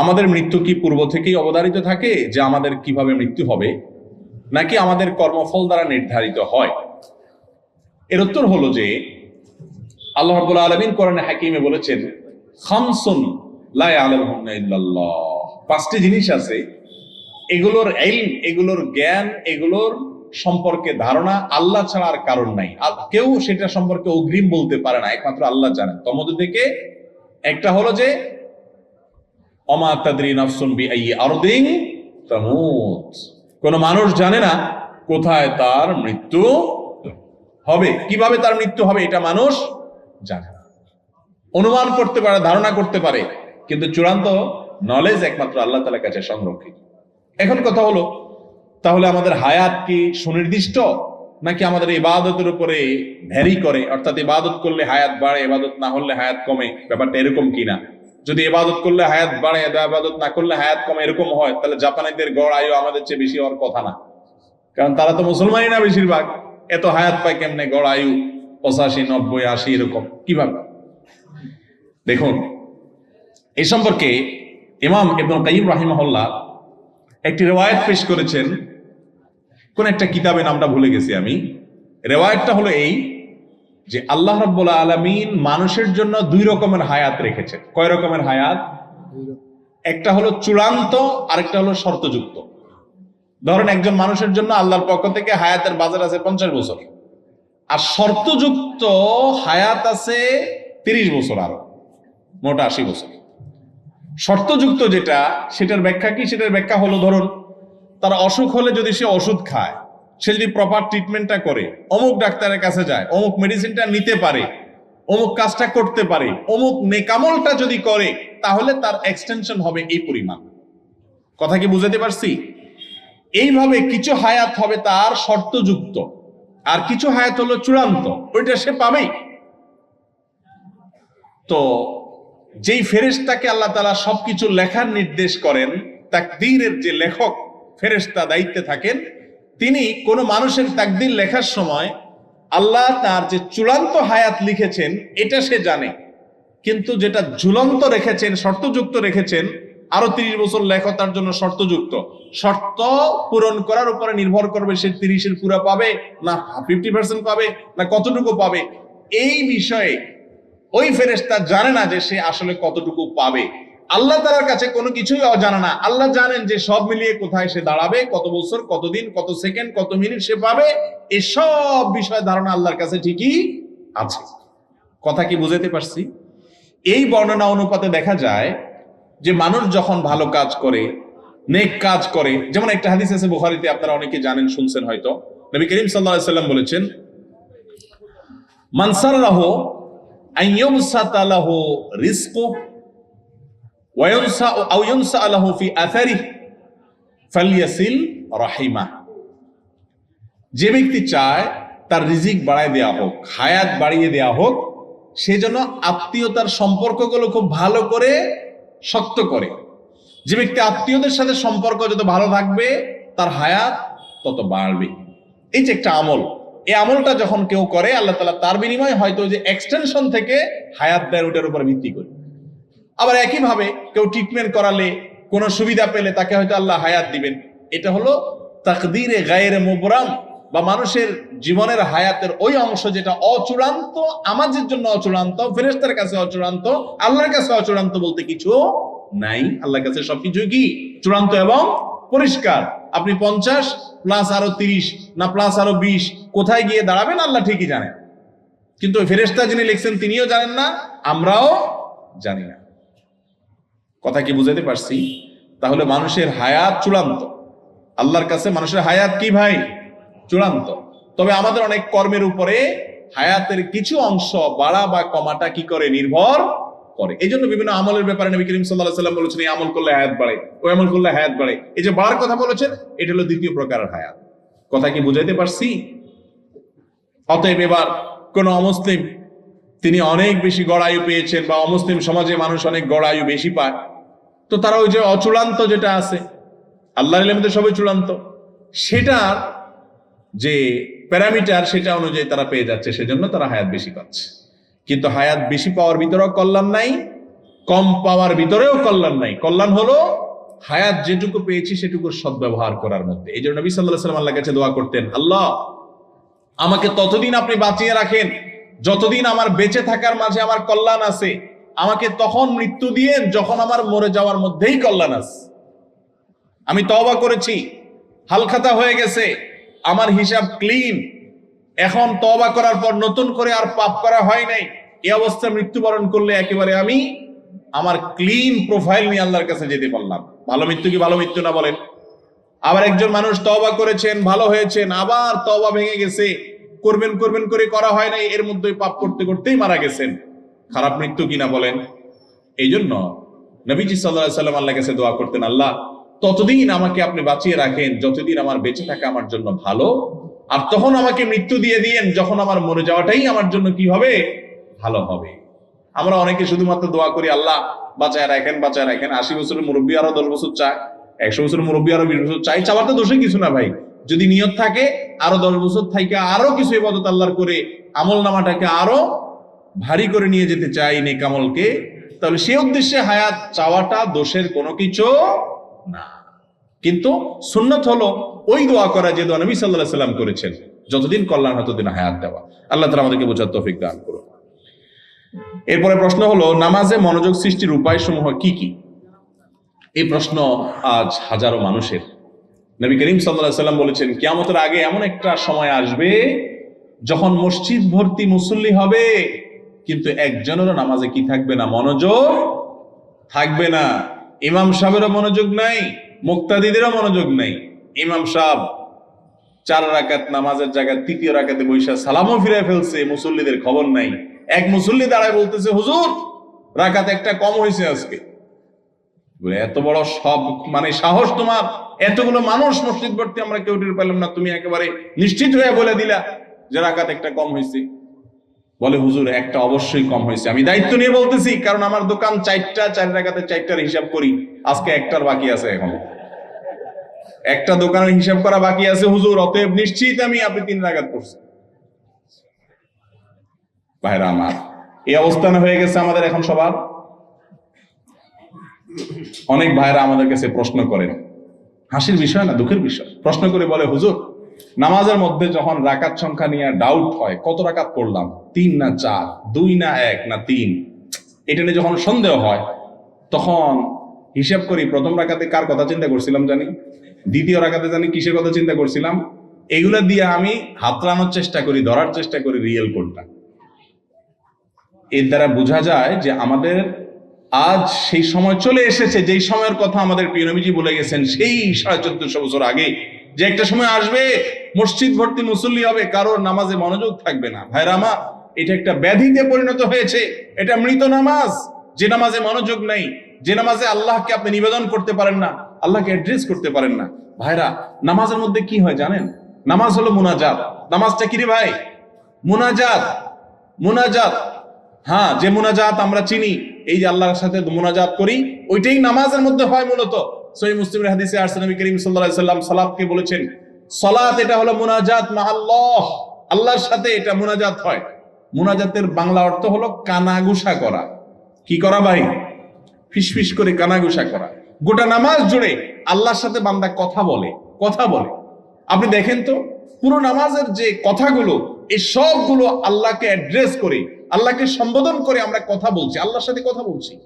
আমাদের মৃত্যু কি পূর্ব থেকেই অবধারিত থাকে যে আমাদের কীভাবে মৃত্যু হবে? নাকি আমাদের কর্মফল দ্বারা নির্ধারিত হয়? এর উত্তর হলো যে আল্লাহ রাব্বুল আলামিন কোরআনে হাকিমে বলেছেন, খামসুন লা পাঁচটি জিনিস আছে। এগুলোর ইলম, এগুলোর জ্ঞান, এগুলোর সম্পর্কে ধারণা আল্লাহ ছাড়া আর কারণ নাই। আর কেউ সেটা সম্পর্কে অগ্রিম বলতে পারে না, একমাত্র আল্লাহ জানেন। মধ্যে থেকে একটা হলো যে অমা তাদরি নাফসুন বি আই তামুত। কোন মানুষ জানে না কোথায় তার মৃত্যু হবে। কীভাবে তার মৃত্যু হবে এটা মানুষ জানে না। অনুমান করতে পারে, ধারণা করতে পারে, কিন্তু চূড়ান্ত নলেজ একমাত্র আল্লাহ তালার কাছে সংরক্ষিত। এখন কথা হলো, তাহলে আমাদের হায়াত কি সুনির্দিষ্ট, নাকি আমাদের ইবাদতের উপরে ভ্যারি করে? অর্থাৎ ইবাদত করলে হায়াত বাড়ে, ইবাদত না হলে হায়াত কমে? ব্যাপারটা এরকম কিনা? যদি এবাদত করলে হায়াত বাড়ে ইবাদত না করলে হায়াত কমে, এরকম হয়, তাহলে জাপানিদের গড় আয়ু আমাদের চেয়ে বেশি হওয়ার কথা না। কারণ তারা তো মুসলমানই না বেশিরভাগ। এত হায়াত পায় কেমনে? গড় আয়ু পঁচাশি, নব্বই, আশি, এরকম। কীভাবে? দেখুন এই সম্পর্কে ইমাম ইবনুল কাইম রাহিমাহুল্লাহ একটি রেওয়ায়ত পেশ করেছেন। কোন একটা কিতাবে নামটা ভুলে গেছি আমি। রেওয়ায়তটা হলো এই যে আল্লাহ রাব্বুল আলামিন মানুষের জন্য দুই রকমের হায়াত রেখেছে কয় রকমের হায়াত? একটা হলো চূড়ান্ত, আরেকটা হলো শর্তযুক্ত। ধরেন একজন মানুষের জন্য আল্লাহর পক্ষ থেকে হায়াতের বাজার আছে পঞ্চাশ বছর। আর শর্তযুক্ত হায়াত আছে তিরিশ বছর আরও, মোটা আশি বছর। শর্তযুক্ত যেটা, সেটার ব্যাখ্যা কি? সেটার ব্যাখ্যা হলো, ধরুন, তার অসুখ হলে যদি সে ওষুধ খায় সে যদি প্রপার ট্রিটমেন্টটা করে, অমুক ডাক্তারের কাছে যায়, অমুক মেডিসিনটা নিতে পারে, অমুক কাজটা করতে পারে, অমুক নেকামলটা যদি করে, তাহলে তার এক্সটেনশন হবে এই পরিমাণ। কথা কি বুঝাতে পারছি? এইভাবে কিছু হায়াত হবে তার শর্তযুক্ত। আর কিছু হায়াত হলো চূড়ান্ত, ওইটা সে পাবেই। তো যেই ফেরেশতাকে আল্লাহ তালা সবকিছু লেখার নির্দেশ করেন, তাকদীরের যে লেখক, ফেরেশতা দায়িত্বে থাকেন তিনি কোনো মানুষের তাকদীর লেখার সময় আল্লাহ তার যে চূড়ান্ত হায়াত লিখেছেন, এটা সে জানে। কিন্তু যেটা ঝুলন্ত রেখেছেন, শর্তযুক্ত রেখেছেন, আরও তিরিশ বছর লেখো তার জন্য শর্তযুক্ত। শর্ত পূরণ করার উপরে নির্ভর করবে সে তিরিশের পুরা পাবে, না ফিফটি পার্সেন্ট পাবে, না কতটুকু পাবে। এই বিষয়ে ওই ফেরেশতা জানে না যে সে আসলে কতটুকু পাবে। আল্লাহ তালার কাছে কোনো কিছুই অজানা না। আল্লাহ জানেন যে সব মিলিয়ে কোথায় সে দাঁড়াবে, কত বছর কতদিন কত সেকেন্ড, কত মিনিট সে পাবে। এসব বিষয়ে ধারণা আল্লাহর কাছে ঠিকই আছে। কথা কি বুঝাতে পারছি? এই বর্ণনা অনুপাতে দেখা যায় যে মানুষ যখন ভালো কাজ করে, নেক কাজ করে, যেমন একটা হাদিস আছে বুখারিতে, আপনারা অনেকে জানেন, শুনছেন হয়তো। নবী করিম সাল্লাল্লাহু সাল্লাম বলেছেন মানসারাহ আইয়ুমসাতা লাহু রিজকু ওয়া ইউনসা আও ইউনসা লাহু ফি আথারিহি ফালইয়াসিল রাহিমা যে ব্যক্তি চায় তার রিজিক বাড়ায় দেয়া হোক, হায়াত বাড়িয়ে দেয়া হোক, সে যেন আত্মীয়তার সম্পর্কগুলো খুব ভালো করে শক্ত করে। যে ব্যক্তি আত্মীয়দের সাথে সম্পর্ক যত ভালো থাকবে, তার হায়াত তত বাড়বে। এই যে একটা আমল, এই আমলটা যখন কেউ করে, আল্লাহ তালা তার বিনিময়ে হয়তো যে এক্সটেনশন থেকে হায়াত দেয়, ওটার উপর ভিত্তি করে। আবার একইভাবে কেউ ট্রিটমেন্ট করালে কোনো সুবিধা পেলে তাকে হয়তো আল্লাহ হায়াত দিবেন। এটা হলো তাকদিরে গায়ের মোবরাম বা মানুষের জীবনের হায়াতের ওই অংশ যেটা অচূড়ান্ত, আমাদের জন্য অচূড়ান্ত ফেরেস্তার কাছে অচূড়ান্ত, আল্লাহর কাছে অচূড়ান্ত বলতে কিছু নাই। আল্লাহর কাছে সবকিছু কি? চূড়ান্ত এবং পরিষ্কার। আপনি পঞ্চাশ প্লাস আরও তিরিশ না প্লাস আরও বিশ, কোথায় গিয়ে দাঁড়াবেন আল্লাহ ঠিকই জানেন কিন্তু ফেরেস্তা যিনি লিখছেন তিনিও জানেন না, আমরাও জানি না। কথা কি বুঝাতে পারছি? তাহলে মানুষের হায়াত চূড়ান্ত। আল্লাহর কাছে মানুষের হায়াত কি ভাই? চূড়ান্ত। তবে আমাদের অনেক কর্মের উপরে হায়াতের কিছু অংশ বাড়া বা কমাটা কি করে? নির্ভর করে। এই জন্য বিভিন্ন আমলের ব্যাপারে নবী করিম সাল্লাহ সাল্লাম বলেছেন, এই আমল করলে হায়াত বাড়ে। ওই আমল করলে হায়াত বাড়ে। এই যে বাড়ার কথা বলেছেন, এটা হলো দ্বিতীয় প্রকারের হায়াত। কথা কি বুঝাইতে পারছি? অতএব এবার কোন অমুসলিম তিনি অনেক বেশি গড়ায়ু পেয়েছেন বা অমুসলিম সমাজে মানুষ অনেক গড়ায়ু বেশি পায়। তো তারা ওই যে অচূড়ান্ত যেটা আছে, আল্লাহর ইলমতে সবই চূড়ান্ত, সেটার যে প্যারামিটার সেটা অনুযায়ী তারা পেয়ে যাচ্ছে, সেজন্য তারা হায়াত বেশি পাচ্ছে। কিন্তু হায়াত বেশি পাওয়ার ভিতরেও কল্যাণ নাই, কম পাওয়ার ভিতরেও কল্যাণ নাই। কল্যাণ হলো হায়াত যেটুকু পেয়েছি সেটুকুর সদ্ব্যবহার করার মধ্যে। এই জন্য নবী সাল্লাহ সাল্লাম আল্লাহ কাছে দোয়া করতেন, আল্লাহ, আমাকে ততদিন আপনি বাঁচিয়ে রাখেন যতদিন আমার বেঁচে থাকার মাঝে আমার কল্যাণ আছে, আমাকে তখন মৃত্যু দিয়েন যখন আমার মরে যাওয়ার মধ্যেই কল্যাণ আছে। আমি তওবা করেছি, হালখাতা হয়ে গেছে, আমার হিসাব ক্লিন এখন তওবা করার পর নতুন করে আর পাপ করা হয় নাই। এই অবস্থায় মৃত্যুবরণ করলে একেবারে আমি আমার ক্লিন প্রোফাইল নিয়ে আল্লাহর কাছে যেতে পারলাম। ভালো মৃত্যু কি ভালো মৃত্যু না বলেন? আবার একজন মানুষ তবা করেছেন, ভালো হয়েছেন, আবার তবা ভেঙে গেছে। করবেন করবেন করে করা হয় নাই, এর মধ্যে পাপ করতে করতেই মারা গেছেন। খারাপ মৃত্যু কিনা বলেন? এই জন্য নবীজি সাল্লাহ সাল্লাম আল্লাহ কাছে দোয়া করতেন, আল্লাহ, ততদিন আমাকে আপনি বাঁচিয়ে রাখেন, যতদিন আমার বেঁচে থাকা আমার জন্য ভালো, আর তখন আমাকে মৃত্যু দিয়ে দিয়েন, যখন আমার মরে যাওয়াটাই আমার জন্য কি হবে? ভালো হবে। আমরা অনেকে শুধুমাত্র দোয়া করি, আল্লাহ, বাঁচায় রাখেন বাঁচায় রাখেন। আশি বছরের মুরব্বী আরও দশ বছর চায়, একশো বছর মুরব্বী আরও বিশ বছর চাই চাওয়ার তো দোষে কিছু না ভাই। যদি নিয়ত থাকে, আরও দশ বছর থেকে আরও কিছু ইবাদত আল্লাহর করে আমল নামাটাকে আরও ভারী করে নিয়ে যেতে চাই নেকামলকে তাহলে সে উদ্দেশ্যে হায়াত চাওয়াটা দোষের কোনো কিছু না। কিন্তু সুন্নত হলো ওই দোয়া করা যে দোয়া নবী সাল্লাহ সাল্লাম করেছেন। যতদিন কল্যাণ ততদিন হায়াত দেওয়া। আল্লাহ তালা আমাদেরকে বোঝার তৌফিক দান করুন। এরপরে প্রশ্ন হলো, নামাজে মনোযোগ সৃষ্টির উপায় সমূহ কি কি? এই প্রশ্ন আজ হাজারো মানুষের নবী করিম সাল্লাহ সাল্লাম বলেছেন, কিয়ামতের আগে এমন একটা সময় আসবে যখন মসজিদ ভর্তি মুসল্লি হবে, কিন্তু একজনেরও নামাজে কি থাকবে না? মনোযোগ থাকবে না। ইমাম সাহেবেরও মনোযোগ নাই, মুক্তাদিদেরও মনোযোগ নাই। ইমাম সাহেব চার রাকাত নামাজের জায়গায় তৃতীয় রাকাতে বৈশা সালামও ফিরে ফেলছে, মুসল্লিদের খবর নাই। এক মুসল্লি দাঁড়ায় বলতেছে, হুজুর, রাকাত একটা কম হয়েছে আজকে। এত বড় সব মানে সাহস তোমার। এতগুলো মানুষ মসজিদ ভর্তি, আমরা কেউ টের পেলাম না। তুমি একেবারে নিশ্চিত হয়ে বলে দিলা যে রাকাত একটা কম হয়েছে বলে, হুজুর, একটা অবশ্যই কম হয়েছে আমি দায়িত্ব নিয়ে বলতেছি, কারণ আমার দোকান চারটা, চার রাকাতে চারটার হিসাব করি। আজকে একটার বাকি আছে এখন। একটা দোকানের হিসাব করা বাকি আছে, হুজুর, অতএব নিশ্চিত আমি আপনি তিন রাকাত করছি ভাইরা আমার, এই অবস্থান হয়ে গেছে আমাদের এখন সবার অনেক ভাইরা আমাদের কাছে প্রশ্ন করেন। হাসির বিষয় না, দুঃখের বিষয়? প্রশ্ন করে বলে, হুজুর, নামাজের মধ্যে যখন রাকাত সংখ্যা নিয়ে ডাউট হয়, কত রাকাত পড়লাম? তিন না চার? দুই না এক না তিন? এটা নিয়ে যখন সন্দেহ হয়, তখন হিসাব করি, প্রথম রাকাতে কার কথা চিন্তা করছিলাম জানি? দ্বিতীয় রাকাতে জানি কিসের কথা চিন্তা করছিলাম? এগুলা দিয়ে আমি হাতড়ানোর চেষ্টা করি, ধরার চেষ্টা করি রিয়েল কোনটা এর দ্বারা বোঝা যায় যে আমাদের আজ সেই সময় চলে এসেছে, যেই সময়ের কথা আমাদের পিয়নবীজি বলে গেছেন, সেই সাড়ে চোদ্দশো বছর আগে। যে একটা সময় আসবে, মসজিদ ভর্তি মুসল্লি হবে, কারোর নামাজে মনোযোগ থাকবে না। ভাইরা আমার, এটা একটা ব্যাধিতে পরিণত হয়েছে। এটা মৃত নামাজ। যে নামাজে মনোযোগ নেই, যে নামাজে আল্লাহকে আপনি নিবেদন করতে পারেন না, আল্লাহকে অ্যাড্রেস করতে পারেন না। ভাইরা, নামাজের মধ্যে কি হয় জানেন? নামাজ হলো মুনাজাত। নামাজটা কি রে ভাই? মুনাজাত। মুনাজাত। হ্যাঁ যে মুনাজাত আমরা চিনি এই যে আল্লাহর সাথে মোনাজাত করি, ওইটাই নামাজের মধ্যে হয় মূলত। সহি মুসলিমের হাদিসে নবী করিম আলাইহি সাল্লাম সালাতকে বলেছেন, সালাত এটা হলো মোনাজাত মা আল্লাহর সাথে এটা মোনাজাত হয়। মোনাজাতের বাংলা অর্থ হলো কানাগুসা করা। কি করা ভাই? ফিসফিস করে কানাগুসা করা। গোটা নামাজ জুড়ে আল্লাহর সাথে বান্দা কথা বলে কথা বলে। আপনি দেখেন তো, পুরো নামাজের যে কথাগুলো, এই সবগুলো আল্লাহকে অ্যাড্রেস করে আল্লাহকে সম্বোধন করে আমরা কথা বলছি, আল্লাহর সাথে কথা বলছি।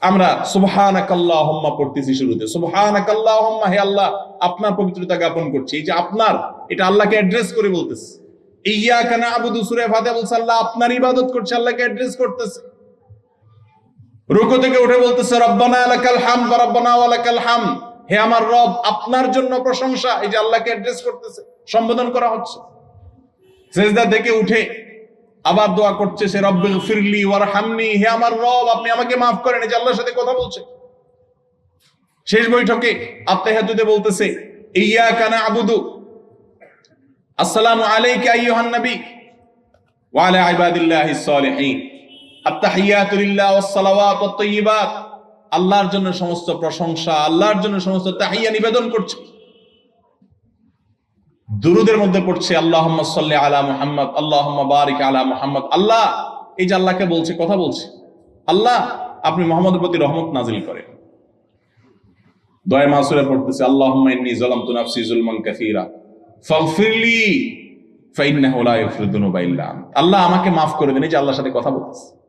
আমরা সুবহানাকাল্লাহুম্মা পড়তেছি শুরুতে। সুবহানাকাল্লাহুম্মা, হে আল্লাহ, আপনার পবিত্রতা জ্ঞাপন করছি। এই যে আপনার, এটা আল্লাহকে অ্যাড্রেস করে বলতেছে। বলছে, আল্লাহ আপনার ইবাদত করছে, আল্লাহকে অ্যাড্রেস করতেছে। রুকু থেকে উঠে বলতেছে, রব্বানা ওয়া রব্বানা হে আমার রব, আপনার জন্য প্রশংসা, এই যে আল্লাহকে অ্যাড্রেস করতেছে। সম্বোধন করা হচ্ছে। সেজদা থেকে উঠে আবার দোয়া করছে সে রব্বিল ফিরলি ওয়ারহামনি। হে আমার রব, আপনি আমাকে মাফ করেন, এই যে আল্লাহর সাথে কথা বলছে। শেষ বৈঠকে আত্মাহাদুদে বলতেছে ইয়াকা নাবুদু, আসসালামু আলাইকা আইয়ুহান নবী, ওয়া আলা ইবাদিল্লাহিস সালিহিন আত্তাহিয়াতু লিল্লাহ ওয়াস সালাওয়াত ওয়াত তাইয়্যিবাত আল্লাহর জন্য সমস্ত প্রশংসা, আল্লাহর জন্য সমস্ত তাহিয়া নিবেদন করছে। দুরুদের মধ্যে পড়ছে আল্লাহ সাল্লি আলা মুহাম্মদ আল্লাহ বারিক আলা মুহাম্মদ। আল্লাহ, এই যে আল্লাহকে বলছে, কথা বলছে। আল্লাহ, আপনি মোহাম্মদের প্রতি রহমত নাজিল করেন। দয়া মাসুরে পড়তেছে, আল্লাহুম্মা ইন্নী যালামতু নাফসি যুলমান কাসীরা ফাগফিরলি ফাইন্নাহু লা ইয়াগফিরু যুনুবা ইল্লা আল্লাহ আমাকে মাফ করে দিন, এই যে আল্লাহর সাথে কথা বলতেছে।